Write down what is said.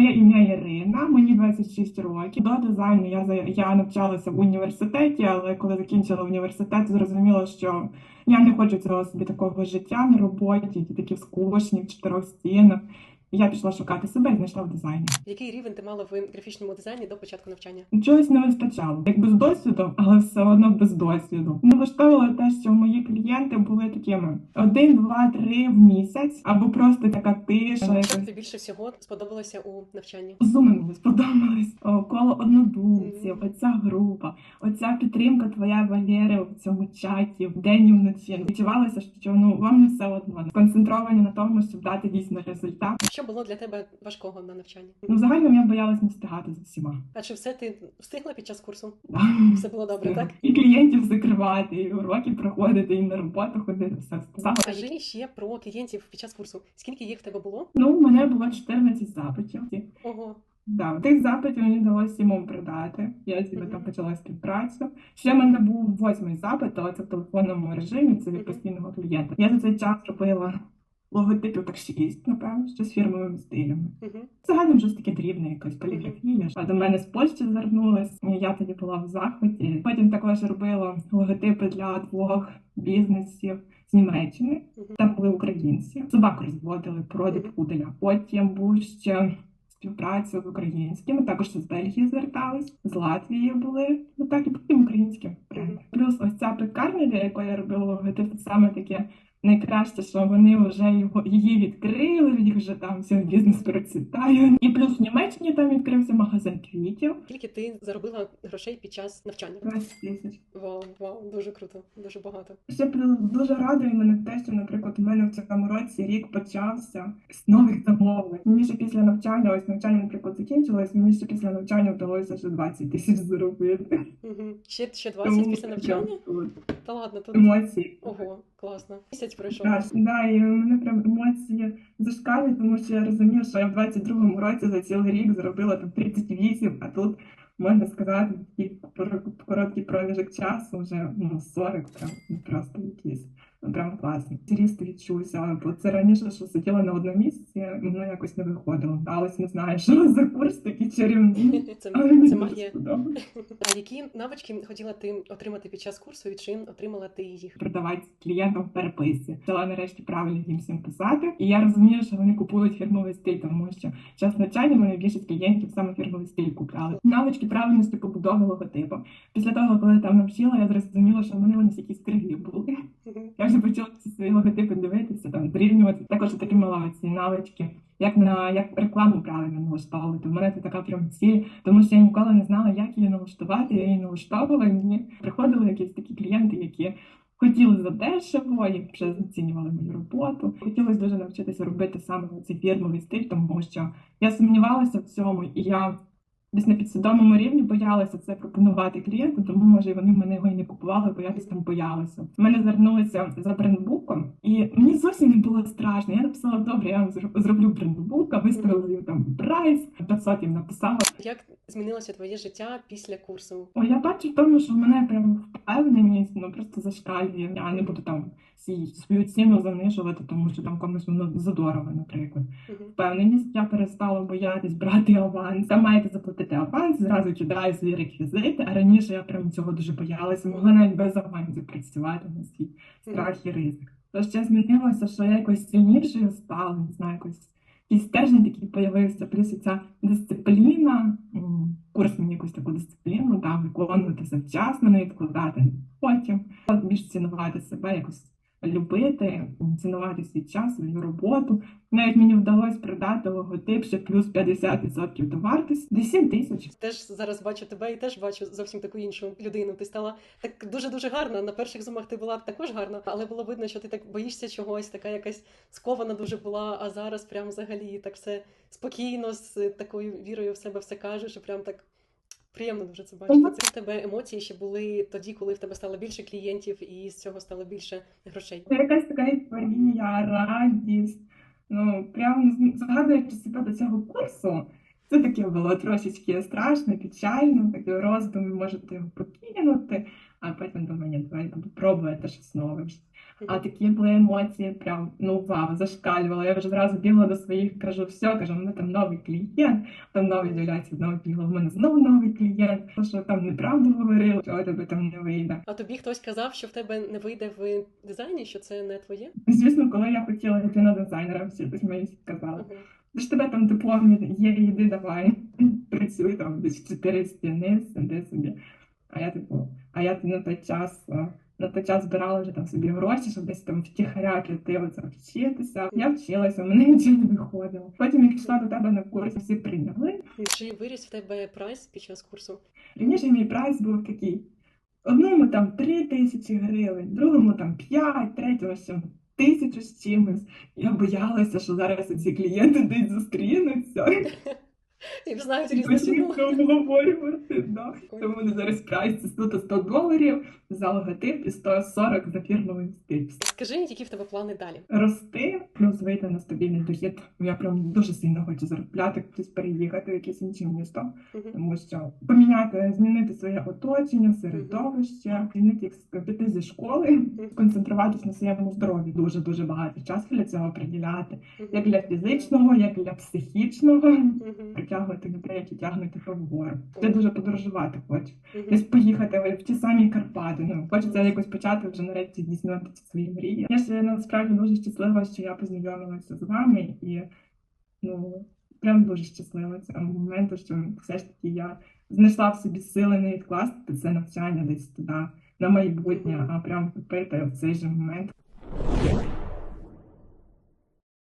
Моє ім'я Ірина, мені 26 років. До дизайну я я навчалася в університеті, але коли закінчила університет, зрозуміла, що я не хочу цього собі такого життя на роботі, які такі скучні в чотирьох стінах. Я пішла шукати себе і знайшла в дизайні. Який рівень ти мала в графічному дизайні до початку навчання? Чогось не вистачало, якби з досвідом, але все одно без досвіду. Не влаштовувало те, що мої клієнти були такими один, два, три в місяць, або просто така тиша. Що тобі більше всього сподобалося у навчанні? Зуми мені сподобались О, коло однодумців, Мгм. оця група, оця підтримка твоя Валери в цьому чаті вдень і вночі. Відчувалося, що ну вам не все одно сконцентровані на тому, щоб дати дійсно результат. Що було для тебе важкого на навчанні? Ну, взагалі я боялась не встигати за всіма. А чи все ти встигла під час курсу? Да. Все було добре, так? І клієнтів закривати, і уроки проходити, і на роботу ходити. Все Саме Скажи ще про клієнтів під час курсу. Скільки їх в тебе було? Ну, у мене було 14 запитів. Ого, Да, тих запитів мені вдалося сімом продати. Я з ними там почала співпрацю. Ще в мене був восьмий запит, але це в телефонному режимі, це від постійного клієнта. Я за цей час робила логотипів так шість, напевно, що з фірмовими стилями. угу. Загально вже таке дрібне, якась поліграфія. А до мене з Польщі звернулись. Я тоді була в захваті. Потім також робила логотипи для двох бізнесів з Німеччини. Мгм. Там були українці. Собаку розводили, Мгм. пуделя. Потім був ще співпраця з українськими. Також з Бельгії звертались, з Латвії були. Ну так і потім українським брендом. Плюс ось ця пекарня, для якої я робила логотип, саме таке. Найкраще, що вони вже його її відкрили, в них вже там все бізнес процвітає. І плюс в Німеччині там відкрився магазин квітів. Скільки ти заробила грошей під час навчання? 20 тисяч. Вау, вау, дуже круто, дуже багато. Ще плюс дуже радує мене те, що, наприклад, у мене в цьому році рік почався з нових замовлень. Мені ще після навчання, ось навчання, наприклад, закінчилось, мені ще після навчання вдалося ще 20 тисяч заробити. Угу. Ще, ще 20 після навчання? Та ладно, тут емоції. ого, класно. Місяць пройшов. Так, да, і мене прям емоції зашкалюють, тому що я розумію, що я в 22-му році за цілий рік зробила там 38, а тут можна сказати, такий короткий проміжок часу вже ну, 40, прям ну, просто якісь. Ну, Прям класно. Ріст відчувся, бо це раніше, що сиділа на одному місці, воно якось не виходило. А ось не знаю, що за курс такий чарівний. Це, Але це магія. А які навички хотіла ти отримати під час курсу і чим отримала ти їх? продавати клієнтам в переписці. Почала нарешті правильно їм всім писати. І я розумію, що вони купують фірмовий стиль, тому що час навчання мене більшість клієнтів саме фірмовий стиль купляли. Навички правильності побудови логотипу. Після того, коли я там навчила, я зрозуміла, що вони вони якісь криві були. Я почала ці свої логотипи дивитися, там зрівнювати. Також такі ці навички. Як на як рекламу правильно налаштовувати. У мене це така прям ціль, тому що я ніколи не знала, як її налаштувати. Я її налаштовувала, і мені приходили якісь такі клієнти, які хотіли за дешево, і вже знецінювали мою роботу. Хотілося дуже навчитися робити саме цей фірмовий стиль, тому що я сумнівалася в цьому, і я десь на підсвідомому рівні боялася це пропонувати клієнту, тому може вони в мене його і не купували, бо я десь там боялася. У мене звернулися за брендбуком, і мені зовсім не було страшно. Я написала, добре, я вам зроблю брендбук, а виставила там прайс, 500 їм написала. Як змінилося твоє життя після курсу? О, я бачу в тому, що в мене прям впевненість, ну просто зашкалює. Я не буду там свою ціну занижувати, тому що там комусь воно задорого, наприклад. Впевненість, я перестала боятись брати аванс. Там маєте заплатити аванс, зразу кидаю свої реквізити. А раніше я прям цього дуже боялася. Могла навіть без авансів працювати на свій страх і ризик. То ще змінилося, що я якось сильнішою стала, не знаю, якось якийсь стержень такий появився, плюс ця дисципліна. Курс мені якусь таку дисципліну дав виконувати все вчасно, не відкладати потім. Більш цінувати себе, якось любити, цінувати свій час, свою роботу. Навіть мені вдалося продати логотип ще плюс 50% до вартості, десь 7 тисяч. Теж зараз бачу тебе і теж бачу зовсім таку іншу людину. Ти стала так дуже дуже гарна. На перших зумах ти була також гарна, але було видно, що ти так боїшся чогось, така якась скована дуже була. А зараз прям взагалі так все спокійно, з такою вірою в себе все кажеш, і прям так. Приємно дуже це бачити. Це в тебе емоції ще були тоді, коли в тебе стало більше клієнтів, і з цього стало більше грошей. Це якась така ейфорія, радість. Ну, прямо згадуючи себе до цього курсу, це таке було трошечки страшно, печально, такі роздуми можете його покинути. а потім думаю, ні, давай буду пробувати щось нове. А такі були емоції, прям ну вау, зашкалювала. Я вже зразу бігла до своїх, кажу, все, кажу, у мене там новий клієнт, там новий з'являється знову бігла, у мене знову новий клієнт. То, що там неправду говорили, що тебе там не вийде. А тобі хтось казав, що в тебе не вийде в дизайні, що це не твоє? Звісно, коли я хотіла йти на дизайнера, всі десь мені сказали. Мгм. Ти ж тебе там диплом є, йди давай. Працюй там десь в чотири стіни, сиди собі. А я типу, а я на той час. е, На той час збирала вже там собі гроші, щоб десь там втіхаря піти оце вчитися. Я вчилася, мене нічого не виходило. Потім як пішла до тебе на курс, всі прийняли. Чи виріс в тебе прайс під час курсу? Раніше мій прайс був такий. Одному там три тисячі гривень, другому там п'ять, третього ще тисячу з чимось. Я боялася, що зараз ці клієнти десь зустрінуться. І різну обговорювати. Да. Тому вони зараз прайс це 100 100 доларів за логотип і 140 за фірмовий стиль. Скажи, які в тебе плани далі? Рости, плюс вийти на стабільний дохід. Я прям дуже сильно хочу заробляти, кудись переїхати в якесь інше місто. Тому що поміняти, змінити своє оточення, середовище, змінити як сказати, піти зі школи, концентруватись на своєму здоров'ї. Дуже дуже багато часу для цього приділяти, як для фізичного, як для психічного. Притягувати людей, які тягнуть тебе вгору. Я дуже подорожувати хочу. Десь поїхати в ті самі Карпати. Ну хочеться якось почати вже нарешті здійснювати ці свої мрії. Я ж насправді дуже щаслива, що я познайомилася з вами і ну прям дуже щаслива цього моменту, що все ж таки я знайшла в собі сили не відкласти це навчання десь туди на майбутнє, а прям купити в цей же момент.